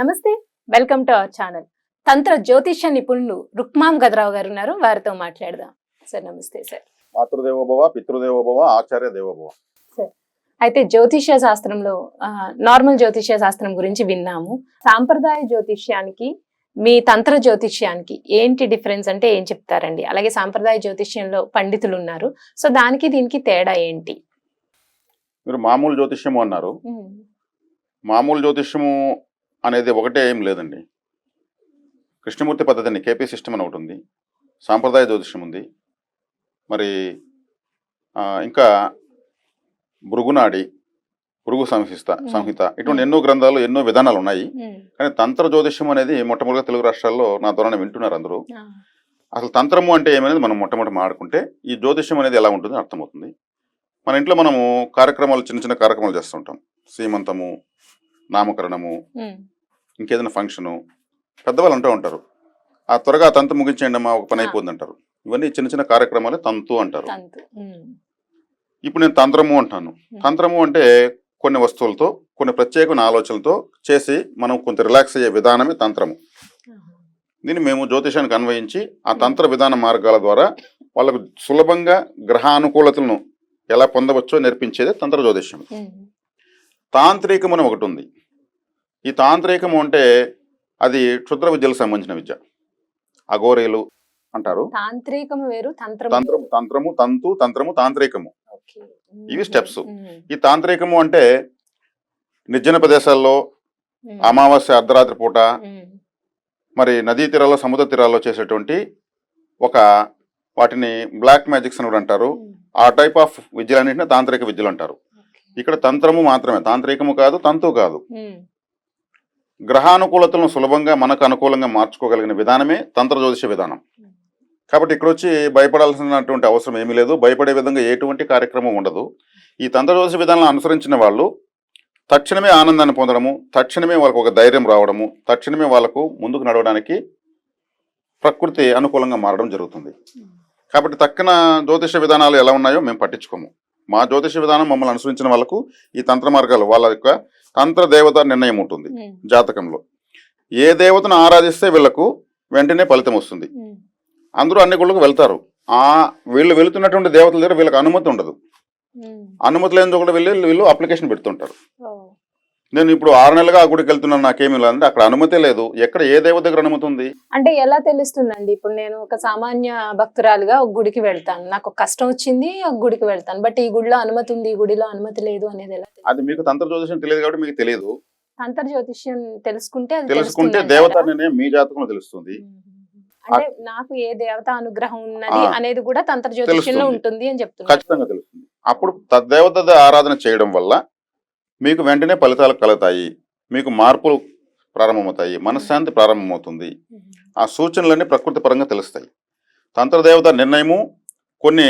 నమస్తే welcome to our channel. తంత్ర జ్యోతిష్య నిపుణులు రుక్మాం గదరావు గారు ఉన్నారు వారితో మాట్లాడదాం. సార్ నమస్తే సార్. మాతృదేవోభవ పితృదేవోభవ ఆచార్య దేవోభవ. అయితే జ్యోతిష్య శాస్త్రంలో నార్మల్ జ్యోతిష్య శాస్త్రం గురించి విన్నాము. సాంప్రదాయ జ్యోతిష్యానికి మీ తంత్ర జ్యోతిష్యానికి ఏంటి డిఫరెన్స్ అంటే ఏం చెప్తారండి? అలాగే సాంప్రదాయ జ్యోతిష్యంలో పండితులు ఉన్నారు. సో దానికి దీనికి తేడా ఏంటి? మీరు మామూలు జ్యోతిష్యము అన్నారు. మామూలు జ్యోతిష్యము అనేది ఒకటే ఏం లేదండి. కృష్ణమూర్తి పద్ధతిని కేపీ సిస్టమ్ అని ఒకటి ఉంది సాంప్రదాయ జ్యోతిష్యం ఉంది. మరి ఇంకా భృగునాడి భృగు సంహిత సంహిత ఇటువంటి ఎన్నో గ్రంథాలు ఎన్నో విధానాలు ఉన్నాయి. కానీ తంత్ర జ్యోతిష్యం అనేది మొట్టమొదటిగా తెలుగు రాష్ట్రాల్లో నా ద్వారా వింటున్నారు అందరూ. అసలు తంత్రము అంటే ఏమనేది మనం మొట్టమొదటి మాడుకుంటే ఈ జ్యోతిష్యం అనేది ఎలా ఉంటుందో అర్థమవుతుంది. మన ఇంట్లో మనము కార్యక్రమాలు చిన్న చిన్న కార్యక్రమాలు చేస్తుంటాం. సీమంతము నామకరణము ఇంకేదైనా ఫంక్షను పెద్దవాళ్ళు అంటూ ఉంటారు. ఆ త్వరగా తంతు ముగించేయండి అమ్మా ఒక పని. అయిపోతుంది అంటారు. ఇవన్నీ చిన్న చిన్న కార్యక్రమాలే తంతు అంటారు. ఇప్పుడు నేను తంత్రము అంటాను. తంత్రము అంటే కొన్ని వస్తువులతో కొన్ని ప్రత్యేకమైన ఆలోచనలతో చేసి మనం కొంత రిలాక్స్ అయ్యే విధానమే తంత్రము. దీన్ని మేము జ్యోతిషానికి అన్వయించి ఆ తంత్ర విధాన మార్గాల ద్వారా వాళ్ళకు సులభంగా గ్రహానుకూలతలను ఎలా పొందవచ్చో నేర్పించేదే తంత్ర జ్యోతిష్యం. తాంత్రికం అని ఒకటి ఉంది. ఈ తాంత్రికము అంటే అది క్షుద్ర విద్యలకు సంబంధించిన విద్య. అఘోరీలు అంటారు. తాంత్రికము వేరు తంత్రం తంత్రము తంత్రము తంతు తంత్రము తాంత్రికము. ఇవి. ఉమ్, ఈ తాంత్రికము అంటే నిర్జన ప్రదేశాల్లో అమావాస్య అర్ధరాత్రి పూట మరి నదీ తీరాల్లో సముద్ర తీరాల్లో చేసేటువంటి ఒక వాటిని బ్లాక్ మ్యాజిక్స్ అని కూడా అంటారు. ఆ టైప్ ఆఫ్ విద్యలన్నింటినీ తాంత్రిక విద్యలు అంటారు. ఇక్కడ తంత్రము మాత్రమే. తాంత్రికము కాదు తంతు కాదు. గ్రహానుకూలతలను సులభంగా మనకు అనుకూలంగా మార్చుకోగలిగిన విధానమే తంత్ర జ్యోతిష విధానం. కాబట్టి ఇక్కడ వచ్చి భయపడాల్సినటువంటి అవసరం ఏమీ లేదు. భయపడే విధంగా ఎటువంటి కార్యక్రమం ఉండదు. ఈ తంత్ర జ్యోతిష విధానాన్ని అనుసరించిన వాళ్ళు తక్షణమే ఆనందాన్ని పొందడము తక్షణమే వాళ్ళకు ఒక ధైర్యం రావడము తక్షణమే వాళ్ళకు ముందుకు నడవడానికి ప్రకృతి అనుకూలంగా మారడం జరుగుతుంది. కాబట్టి తక్కన జ్యోతిష విధానాలు ఎలా ఉన్నాయో మేము పట్టించుకోము. మా జ్యోతిష విధానం మమ్మల్ని అనుసరించిన వాళ్ళకు ఈ తంత్ర మార్గాలు వాళ్ళ యొక్క తంత్ర దేవత నిర్ణయం ఉంటుంది జాతకంలో. ఏ దేవతను ఆరాధిస్తే వీళ్ళకు వెంటనే ఫలితం వస్తుంది. అందరూ అన్ని గుళ్ళకు వెళ్తారు. ఆ వీళ్ళు వెళుతున్నటువంటి దేవతల దగ్గర వీళ్ళకి అనుమతి ఉండదు. అనుమతి లేని కూడా వెళ్ళి వీళ్ళు అప్లికేషన్ పెడుతుంటారు. నేను ఇప్పుడు ఆరు నెలలుగా ఆ గుడికి వెళ్తున్నాను నాకేమీ లేదంటే అక్కడ అనుమతి లేదు. ఎక్కడ ఏ దేవత దగ్గర అనుమతి ఉంది? అంటే ఎలా తెలుస్తుందండి? ఇప్పుడు నేను ఒక సామాన్య భక్తురాలుగా ఒక గుడికి వెళ్తాను. నాకు కష్టం వచ్చింది ఒక గుడికి వెళ్తాను. బట్ ఈ గుడిలో అనుమతి ఉంది ఈ గుడిలో అనుమతి లేదు అనేది ఎలా? అది మీకు తంత్ర జ్యోతిషం తెలియదు కాబట్టి మీకు తెలియదు. తంత్ర జ్యోతిష్యం తెలుసుకుంటే తెలుసుకుంటే దేవత మీ జాతకంలో తెలుస్తుంది. అంటే నాకు ఏ దేవత అనుగ్రహం ఉన్నది అనేది కూడా తంత్ర జ్యోతిష్యంలో. ఉంటుంది అని చెప్తున్నారు. ఖచ్చితంగా తెలుస్తుంది. అప్పుడు తద్దేవత ఆరాధన చేయడం వల్ల మీకు వెంటనే ఫలితాలు కలుగుతాయి. మీకు మార్పులు ప్రారంభమవుతాయి. మనశ్శాంతి ప్రారంభమవుతుంది. ఆ సూచనలన్నీ ప్రకృతి పరంగా తెలుస్తాయి. తంత్రదేవత నిర్ణయము కొన్ని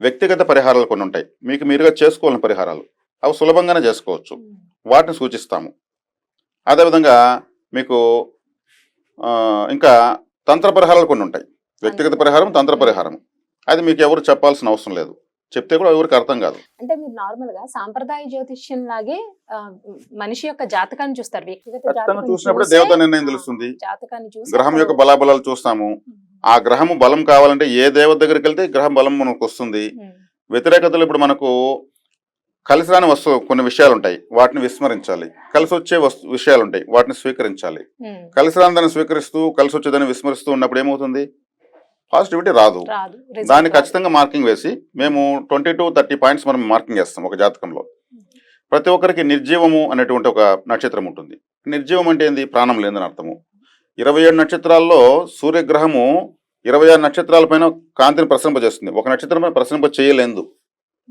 వ్యక్తిగత పరిహారాలు కొన్ని ఉంటాయి. మీకు మీరుగా చేసుకోవాలని పరిహారాలు. అవి సులభంగానే చేసుకోవచ్చు. వాటిని సూచిస్తాము. అదేవిధంగా మీకు ఇంకా తంత్ర పరిహారాలు కొన్ని ఉంటాయి. వ్యక్తిగత పరిహారం తంత్ర పరిహారం అది మీకు ఎవరు చెప్పాల్సిన అవసరం లేదు. చెప్తే కూడా ఎవరికి అర్థం కాదు. అంటే మీరు నార్మల్గా సాంప్రదాయ జ్యోతిష్యం లాగే మనిషి యొక్క జాతకాన్ని చూస్తారు. వ్యక్తిగత చూసినప్పుడే చూసే, దేవత నిర్ణయం తెలుస్తుంది. జాతకాన్ని చూసి గ్రహం యొక్క బలాబలాలు చూస్తాము. ఆ గ్రహము బలం కావాలంటే ఏ దేవత దగ్గరికి వెళ్తే గ్రహం బలం మనకు వస్తుంది. వ్యతిరేకతలు ఇప్పుడు మనకు కలిసి రాని వస్తువు కొన్ని విషయాలు ఉంటాయి వాటిని విస్మరించాలి. కలిసి వచ్చే వస్తు విషయాలు ఉంటాయి వాటిని స్వీకరించాలి. కలిసి రాని స్వీకరిస్తూ కలిసి వచ్చేదాన్ని విస్మరిస్తూ ఉన్నప్పుడు ఏమవుతుంది? పాజిటివిటీ రాదు. దాన్ని. ఖచ్చితంగా మార్కింగ్ వేసి మేము ట్వంటీ టు థర్టీ పాయింట్స్ మనం మార్కింగ్ చేస్తాం ఒక జాతకంలో. ప్రతి ఒక్కరికి నిర్జీవము అనేటువంటి ఒక నక్షత్రం ఉంటుంది. నిర్జీవం అంటే ఏంది? ప్రాణం లేదని అర్థము. ఇరవై ఏడు నక్షత్రాల్లో సూర్యగ్రహము ఇరవై ఆరు నక్షత్రాల పైన కాంతిని ప్రసరింపజేస్తుంది ఒక నక్షత్రం పైన ప్రసరింప చేయలేదు.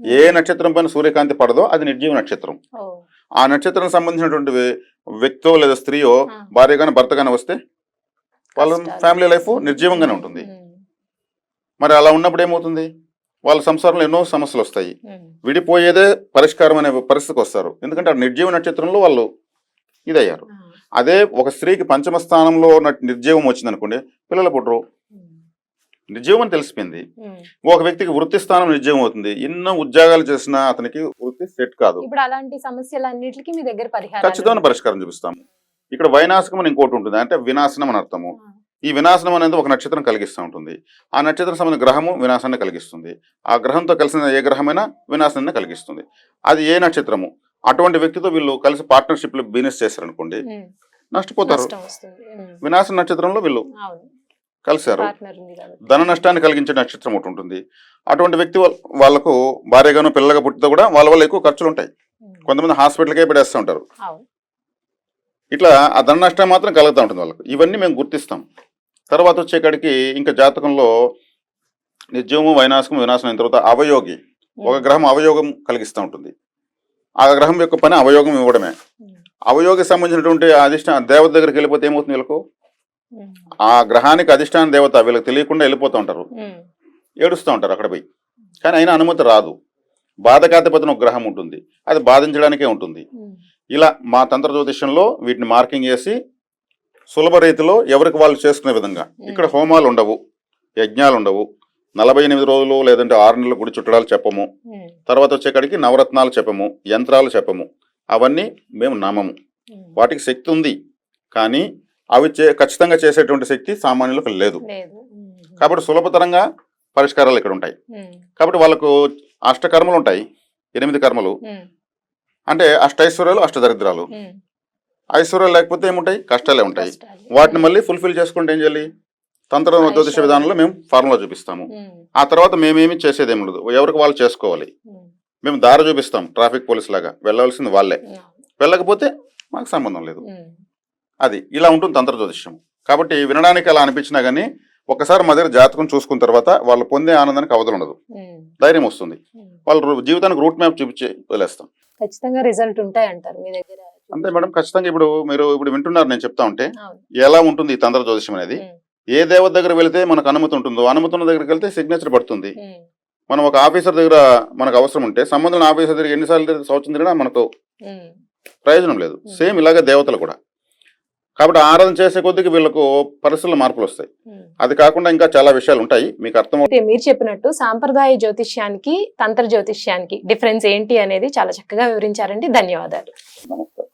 ఏ నక్షత్రం పైన సూర్యకాంతి పడదో అది నిర్జీవ నక్షత్రం. ఆ నక్షత్రం సంబంధించినటువంటి వ్య- వ్యక్తో లేదా స్త్రీయో. భార్య కానీ భర్త కానీ వస్తే వాళ్ళ. ఫ్యామిలీ లైఫ్ నిర్జీవంగానే ఉంటుంది. మరి అలా ఉన్నప్పుడు ఏమవుతుంది? వాళ్ళ సంసారంలో ఎన్నో సమస్యలు వస్తాయి. విడిపోయేదే పరిష్కారం అనే పరిస్థితికి వస్తారు. ఎందుకంటే ఆ నిర్జీవ నక్షత్రంలో వాళ్ళు ఇదయ్యారు. అదే ఒక స్త్రీకి పంచమ స్థానంలో ఉన్న నిర్జీవం వచ్చింది అనుకోండి పిల్లలు పుట్టరు. నిర్జీవం అని తెలిసిపోయింది. ఒక వ్యక్తికి వృత్తి స్థానం నిర్జీవం అవుతుంది. ఎన్నో ఉద్యోగాలు చేసినా అతనికి వృత్తి సెట్ కాదు. ఇప్పుడు అలాంటి సమస్యలన్నిటికీ మీ దగ్గర పరిహారం ఖచ్చితమైన పరిష్కారం చూపిస్తాము. ఇక్కడ వైనాశకం అని ఇంకోటి ఉంటుంది. అంటే వినాశనం అని అర్థము. ఈ వినాశనం అనేది ఒక నక్షత్రం కలిగిస్తూ ఉంటుంది. ఆ నక్షత్రం సంబంధించిన గ్రహము వినాశాన్ని కలిగిస్తుంది. ఆ గ్రహంతో కలిసిన ఏ గ్రహమైనా వినాశాన్ని కలిగిస్తుంది. అది ఏ నక్షత్రము? అటువంటి వ్యక్తితో వీళ్ళు కలిసి పార్ట్నర్షిప్లో బిజినెస్ చేశారనుకోండి. నష్టపోతారు. వినాశ నక్షత్రంలో వీళ్ళు కలిశారు. ధన నష్టాన్ని కలిగించే నక్షత్రం ఒకటి ఉంటుంది. అటువంటి వ్యక్తి వాళ్ళ- వాళ్ళకు భార్యగాను పిల్లగా పుట్టితే కూడా వాళ్ళ వల్ల ఎక్కువ ఖర్చులు ఉంటాయి. కొంతమంది హాస్పిటల్కే పెడేస్తూ ఉంటారు. ఇట్లా ఆ ధన నష్టం మాత్రం కలుగుతూ ఉంటుంది వాళ్ళకు. ఇవన్నీ మేము గుర్తిస్తాం. తర్వాత వచ్చేకాడికి ఇంకా జాతకంలో నిత్యము వైనాశకం వినాశనం అయిన తర్వాత అవయోగి. ఒక గ్రహం అవయోగం కలిగిస్తూ ఉంటుంది. ఆ గ్రహం యొక్క పని అవయోగం ఇవ్వడమే. అవయోగి సంబంధించినటువంటి అధిష్టాన దేవత దగ్గరికి వెళ్ళిపోతే ఏమవుతుంది వీళ్ళకు. ఆ గ్రహానికి అధిష్టాన దేవత వీళ్ళకి తెలియకుండా వెళ్ళిపోతూ ఉంటారు. ఏడుస్తూ ఉంటారు అక్కడ పోయి. కానీ అయినా అనుమతి రాదు. బాధకాధిపతిని ఒక గ్రహం ఉంటుంది. అది బాధించడానికే ఉంటుంది. ఇలా మా తంత్ర జ్యోతిష్యంలో వీటిని మార్కింగ్ చేసి సులభ రీతిలో ఎవరికి వాళ్ళు చేసుకునే విధంగా ఇక్కడ హోమాలు ఉండవు యజ్ఞాలు ఉండవు నలభై ఎనిమిది రోజులు లేదంటే ఆరు నెలలు గుడి చుట్టడాలు చెప్పము. తర్వాత వచ్చేకాడికి నవరత్నాలు చెప్పము యంత్రాలు చెప్పము అవన్నీ మేము నమ్మము. వాటికి శక్తి ఉంది కానీ అవి చే ఖచ్చితంగా చేసేటువంటి శక్తి సామాన్యులకు లేదు. కాబట్టి సులభతరంగా పరిష్కారాలు ఇక్కడ ఉంటాయి. కాబట్టి వాళ్ళకు అష్టకర్మలు ఉంటాయి ఎనిమిది కర్మలు. అంటే అష్టైశ్వర్యాలు అష్టదరిద్రాలు. ఐశ్వర్యాలు లేకపోతే ఏముంటాయి కష్టాలే ఉంటాయి. వాటిని మళ్ళీ ఫుల్ఫిల్ చేసుకుంటే ఏం చేయాలి తంత్ర జ్యోతిష. విధానంలో మేము ఫార్ములా చూపిస్తాము. ఆ తర్వాత మేమేమి చేసేది ఏమి ఉండదు ఎవరికి వాళ్ళు చేసుకోవాలి. మేము దారి చూపిస్తాం ట్రాఫిక్ పోలీస్ లాగా వెళ్ళవలసింది వాళ్ళే. వెళ్ళకపోతే మాకు సంబంధం లేదు. అది ఇలా ఉంటుంది తంత్ర జ్యోతిష్యం కాబట్టి వినడానికి అలా అనిపించినా కానీ ఒకసారి మా దగ్గర జాతకం చూసుకున్న తర్వాత వాళ్ళు పొందే ఆనందానికి అవధులు ఉండదు. ధైర్యం వస్తుంది. వాళ్ళ జీవితానికి రూట్ మ్యాప్ చూపించి వదిలేస్తాం ఖచ్చితంగా రిజల్ట్ ఉంటాయి అంటారు మీ దగ్గర అంతే మేడం ఖచ్చితంగా ఇప్పుడు మీరు ఇప్పుడు వింటున్నారు నేను చెప్తా ఉంటే. ఎలా ఉంటుంది ఈ తంత్ర జ్యోతిష్యం అనేది. ఏ దేవత దగ్గర వెళితే మనకు అనుమతి ఉంటుందో అనుమతి ఉన్న దగ్గరికి వెళ్తే సిగ్నేచర్ పడుతుంది. మనం ఒక ఆఫీసర్ దగ్గర మనకు అవసరం ఉంటే సంబంధం ఆఫీసర్ దగ్గర ఎన్నిసార్లు సంవత్సరం తిరిగినా మనకు. ప్రయోజనం లేదు. సేమ్ ఇలాగే దేవతలు కూడా. కాబట్టి ఆరాధన చేసే కొద్దికి వీళ్ళకు పరిస్థితుల మార్పులు వస్తాయి. అది కాకుండా ఇంకా చాలా విషయాలు ఉంటాయి. మీకు అర్థం మీరు చెప్పినట్టు సాంప్రదాయ జ్యోతిష్యానికి తంత్ర జ్యోతిష్యానికి డిఫరెన్స్ ఏంటి అనేది చాలా చక్కగా వివరించారండి. ధన్యవాదాలు. నమస్కారం.